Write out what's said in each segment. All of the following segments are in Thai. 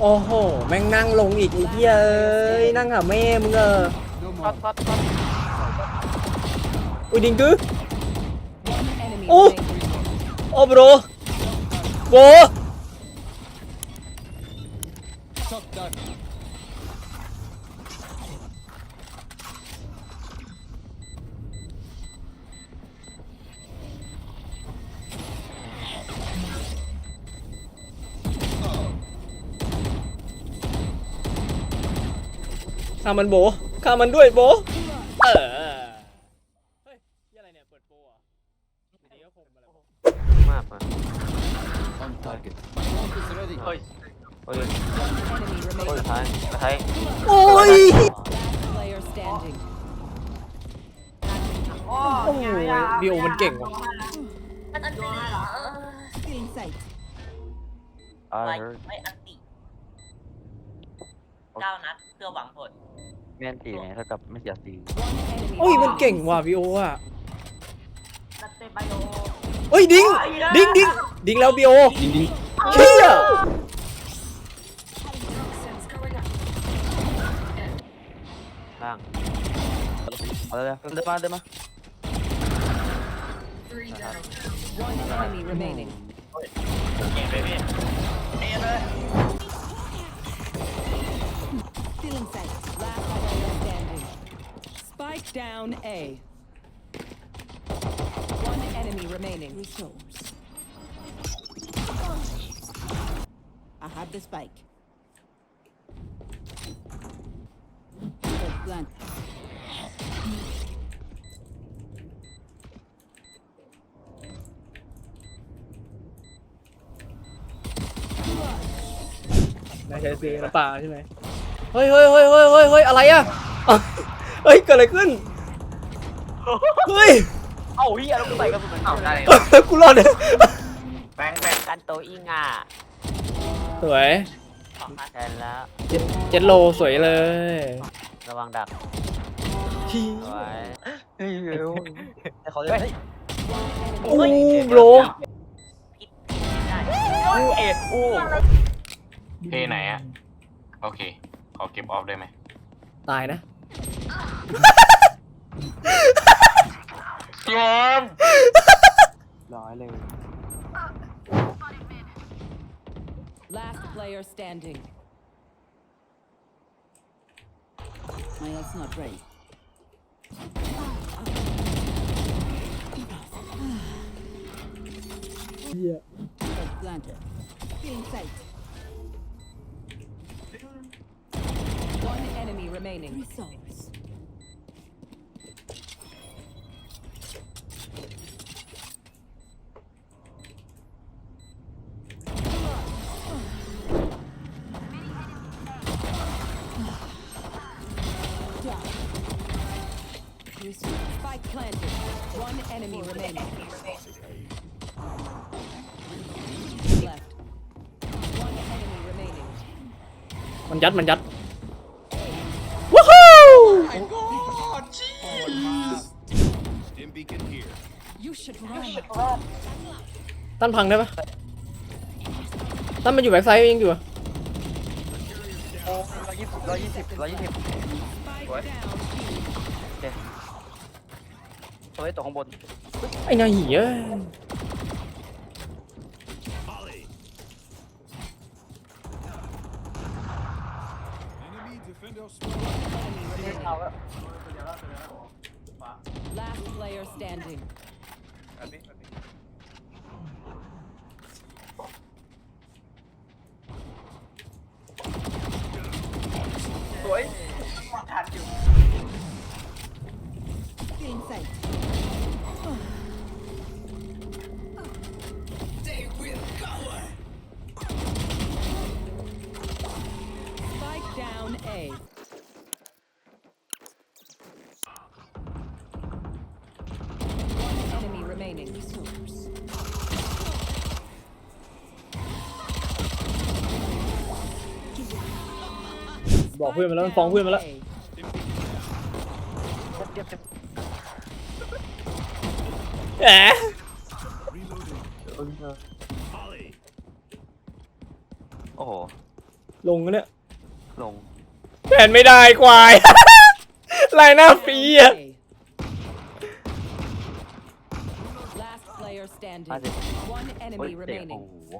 โอ้โห แม่งนั่งลงอีกไอ้เหี้ยเอ้ยนั่งหาแม่มึงเออ No ช็อต more. ช็อตช็อตอุ้ยดิงกือ One enemy Oh. remaining. โอ้โบรโบ ฆ่ามันโบฆ่ามันด้วยโบเออเฮ้ยเหี้ยอะไรเนี่ยเปิดโปรเหรอะดีก็คงอะไรวะมากมา On target. Smoke is ready. เฮ้ยเฮ้ย One enemy โอ้ย remaining. ท้ายท้ายโอ้ย Last player standing. โอ้ยบิโอมันเก่งว่ะมันอันตีเหรอ Feeling sight. อ่าไว้เฮ้ยไว้อันติ เก้านัดเพื่อหวังผลแม่นตีเนี่ยเท่ากับไม่เสียตี One enemy. โอ้ยมันเก่งว่ะบิโออะนัดเตบายโอเฮ้ยดิงดิงดิงดิงแล้วบิโอดิงดิงเชี่ยล่างเอาเลยเดินมาเดินมา One enemy remaining. เก่งเลยพี่เอ็นเลย Feeling sight. Last player standing. Spike down A. One enemy remaining. Resource. I have the spike. Plant. นายใช้ซีน้ำปลาใช่ไหม เฮ้ยเฮ้ยเฮ้ยเฮ้ยเฮ้ยเฮ้ยอะไรอะอะเฮ้ยเกิดอะไรขึ้น เฮ้ย เอ้าเฮียแล้วกูใส่กระสุนเอ้าได้กูรอดเลยแบงแบงกันโตอิงอะสวยแทนแล้วเจ็ดเจ็ดโลสวยเลย ระวังดักที่สวยเฮ้ยแต่เขาเลยโอ้โบรพิษได้อู้เอ็ดอู้เพย์ไหนอะโอเค ขอเก็บออฟได้ไหมตายนะเกมร้อยเลย Last player standing. My health's not raised. Planted. Feeling sight. One enemy remaining. Resource. Spike planted. One enemy remaining. Left. One enemy remaining. มันยัด มันยัด Stim beacon here. You should run. ตั้นพังได้ปะตั้นมันอยู่แบ็กไซด์ยังอยู่อะโอ้ร้อยยี่สิบร้อยยี่สิบร้อยยี่สิบ Spike What? down. ตัวไอ้ตัวข้างบนไอ้นายเหี้ย Volley. Enemy defender spotted. Enemy remaining. เอาแล้ว Last player standing. สวย บอกเพื่อนมาแล้วมันฟ้องเพื่อนมาแล้ว A. เจ็บเจ็บแหม Reloading. Volley. โอ้โห ลงแล้วเนี่ยลง แผนไม่ได้ควาย ลายหน้าฟรีอะ Last player standing. ห้าสิบ One โอ้ย enemy เตะโอ้ remaining. โห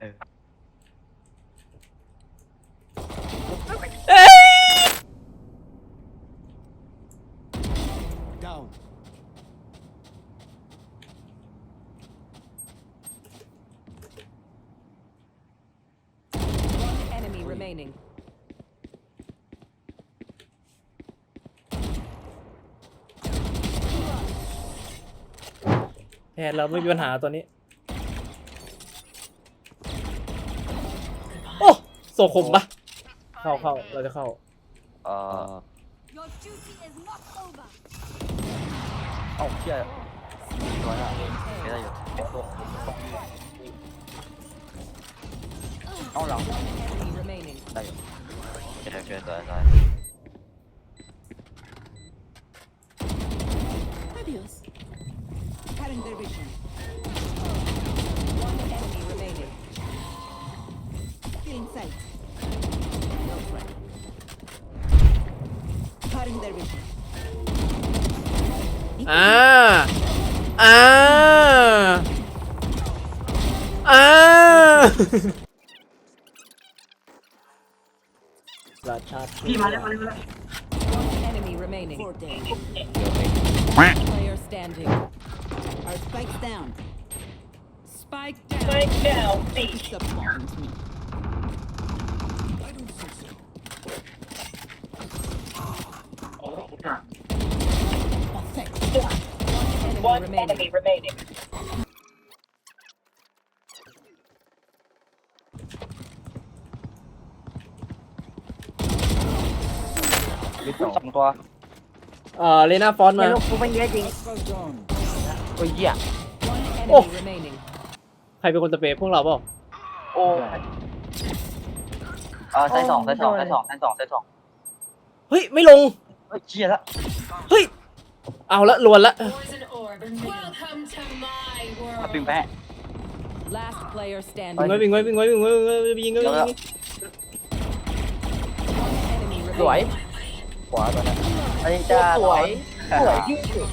เออ เอ้ย Down. One enemy remaining. แผนเราไม่มีปัญหาตัวนี้ โอ้โซคมปะเข้าเข้าเราจะเข้า เอ่อ Your duty is not over. เอ้าเชี่ยตัวน่ะไม่ได้อยู่เอ้าหลัง Enemy remaining. ได้อยู่เกิน เกินตัวตัว Adios. Cutting their vision. One enemy remaining. Feeling sight. No threat. Cutting their vision. อ่าอ่าอ่าราชาพี่มาแล้วมาแล้ว One enemy remaining. Four dead. Player standing. Our spikes down. Spike down. Disappoint me. Perfect. One enemy remaining. ลิฟต์สองตัวเอ่อเลน่าฟอนต์มากูไม่เยอะจริง Let's go down. โอ้ยเหี้ย One Oh. enemy remaining. ใครเป็นคนสเปรย์พวกเราเปล่าโอ้เออไซส์สองไซส์สองไซส์สองไซส์สองไซส์สองเฮ้ย ไม่ลง เฮ้ยเชี่ยละเฮ้ย เอาละลวนละมาปิงแปะ Last player วิ่ง standing. ไว้วิ่งไว้วิ่งไว้วิ่งไว้วิ่งไว้วิ่งไว้ยิงไว้ยิงไว้ One enemy สวย remaining. ขวาตัวนั้นอันนี้จ้าสวยสวยที่สุด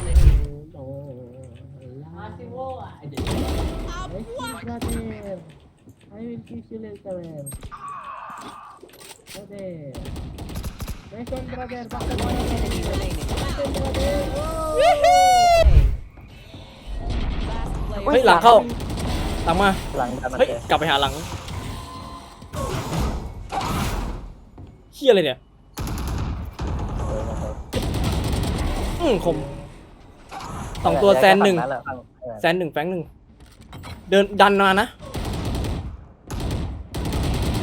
One enemy remaining. Last player เฮ้ยหลังเข้าหลังมาหลังกันมาเฮ้ยเตะกลับไปหาหลังเฮียอะไรเนี่ย อืมคมสองตัวแซนหนึ่งแซนหนึ่งแฟงหนึ่งเดินดันมานะ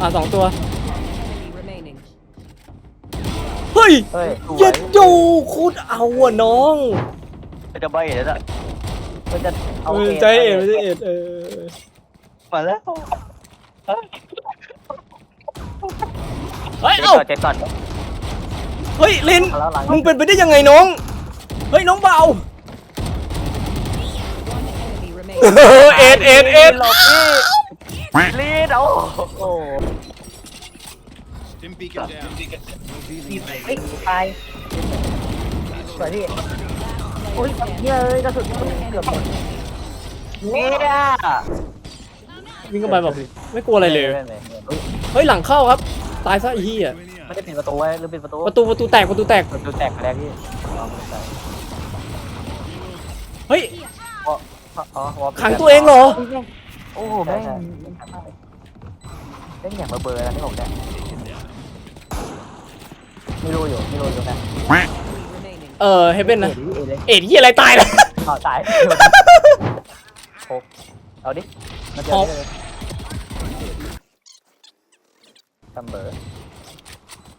อ่าสองตัว enemy remaining. เฮ้ยเฮ้ยสวยเย็ดอยู่คูดเอาอะน้องมันจะใบเดี๋ยวจะมันจะเอาเออเกมใจเอ็ดใจเอ็ดเออมาแล้วเฮ้ยเจ็บเอ้าก่อนเจ็บก่อนเฮ้ยลินมาแล้วหลังมึงเป็นไปได้ยังไงน้อง เฮ้ยน้องเบา One enemy remaining. เอ็ดเอ็ดเอ็ดหลบพี่ลีดโอ้โห Stim beacon down. เฮ้ยตายสวยพี่โอ้ยเหี้ยเอ้ยกระสุนเกือบหมดเนี่ยวิ่งเข้าไปแบบไม่กลัวอะไรเลยไม่ไม่ไม่เฮ้ยหลังเข้าครับ ตายซะไอ้เหี้ยไม่ได้ปิดประตูไว้หรือปิดประตูประตูประตูแตกประตูแตกประตูแตกไปแล้วพี่อ๋อประตูแตก เฮ้ย อ๋ออ๋อวอลขังตัวเองเหรอ โอ้โหแม่งเล่นอย่างเบอร์เบอร์นะที่ผมเนี่ยไม่รู้อยู่ไม่รู้อยู่นะ remaining. เออเฮเบนนะเอ็ดดิเอ็ดเลยเอ็ดเหี้ยอะไรตายแล้วอ๋อตายโอ้เอาดิมาเจอเลยซัมเบอร์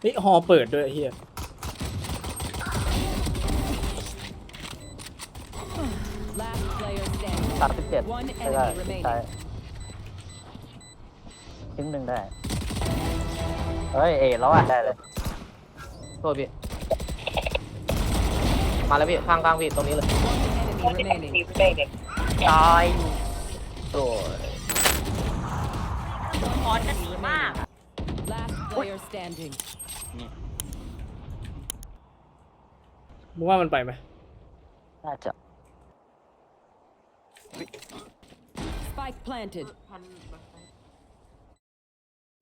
เฮ้ยฮอเปิดด้วยไอ้เหี้ย Last player standing. สามสิบเจ็ด One ใช่ได้ enemy ใช่ remaining. ทิ้งหนึ่งได้ เฮ้ย เอ๋แล้วอะ ได้เลย โทษพี่ มาแล้วพี่ข้างๆพี่ตรงนี้เลย One enemy remaining. ตายโอ้ยคอนจะดีมากอะ Last player standing. มึงว่ามันไปไหมน่าจะ Spike planted.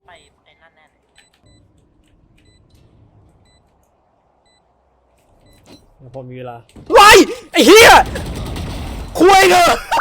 ไปไอ้นั่นแน่เลยเดี๋ยวผมมีเวลาว้ายไอ้เหี้ยคุยเถอะ